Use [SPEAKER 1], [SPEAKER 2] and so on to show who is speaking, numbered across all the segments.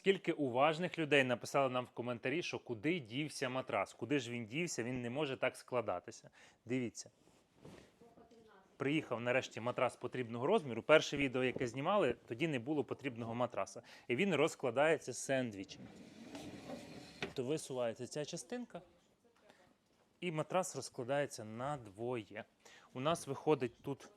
[SPEAKER 1] скільки уважних людей написали нам в коментарі, що куди дівся матрас, куди ж він дівся, він не може так складатися. Дивіться. Приїхав нарешті матрас потрібного розміру. Перше відео, яке знімали, тоді не було потрібного матраса. І він розкладається сендвічем. То висувається ця частинка, і матрас розкладається на двоє. У нас виходить тут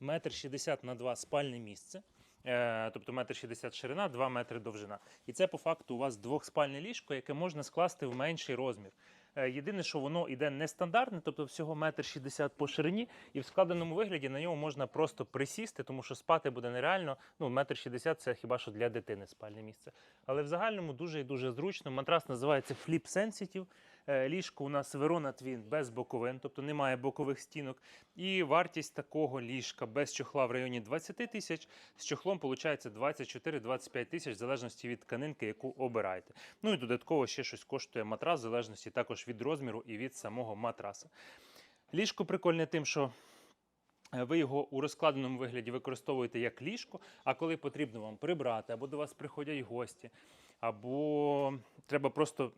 [SPEAKER 1] метр шістдесят на два спальне місце. Е, Тобто метр шістдесят ширина, 2 метри довжина. І це по факту у вас двохспальне ліжко, яке можна скласти в менший розмір. Е, Єдине, що воно йде нестандартне, тобто всього метр шістдесят по ширині, і в складеному вигляді на ньому можна просто присісти, тому що спати буде нереально. Ну, метр шістдесят це хіба що для дитини спальне місце. Але в загальному дуже і дуже зручно. Матрас називається Flip Sensitive. Е, Ліжко у нас Verona Twin без боковин, тобто немає бокових стінок. І вартість такого ліжка без чохла в районі 20 тисяч. З чохлом виходить 24-25 тисяч, в залежності від тканинки, яку обираєте. Ну і додатково ще щось коштує матрас, в залежності також від розміру і від самого матраса. Ліжко прикольне тим, що е, ви його у розкладеному вигляді використовуєте як ліжко, а коли потрібно вам прибрати, або до вас приходять гості, або треба просто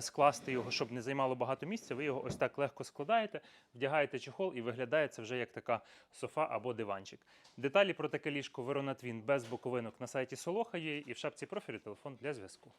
[SPEAKER 1] скласти його, щоб не займало багато місця, ви його ось так легко складаєте, вдягаєте чехол і виглядає це вже як така софа або диванчик. Деталі про таке ліжко Verona без боковинок на сайті Солоха є і в шапці профілю телефон для зв'язку.